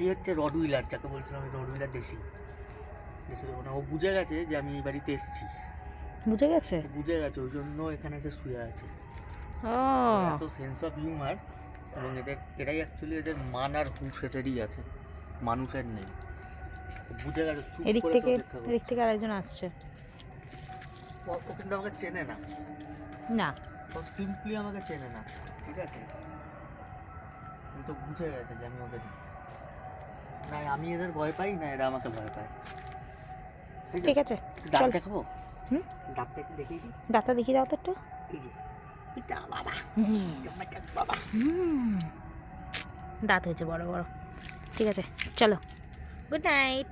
এই হচ্ছে rod wheeler যাকে বলছিলাম রড হুইলার দেশি। দেশি মানে ও বুঝে গেছে যে আমি এই বাড়িতে এসেছি। বুঝে গেছে? বুঝে গেছে ওই জন্য এখানে এসে শুয়ে আছে। এত সেন্স অফ হিউমার এবং এদের এটাই অ্যাকচুয়ালি এদের মান আর হুশ এদেরই আছে। মানুষের নেই। বুঝে গেছে এদিক থেকে এদিক থেকে আরেকজন আসছে। কিন্তু আমাকে চেনে না। না। ও সিম্পলি আমাকে চেনে না। ঠিক আছে? কিন্তু বুঝে গেছে যে আমি ওদের না আমি এদের ভয় পাই না এরা আমাকে ভয় পায়। ঠিক আছে? দাঁত দেখাবো? হুম? দাঁতটা একটু দেখিয়ে দিই। দাঁতটা দেখিয়ে দাও তো একটু। বাবা। বাবা। দাঁত হয়েছে বড় বড়। ঠিক আছে চলো। Good night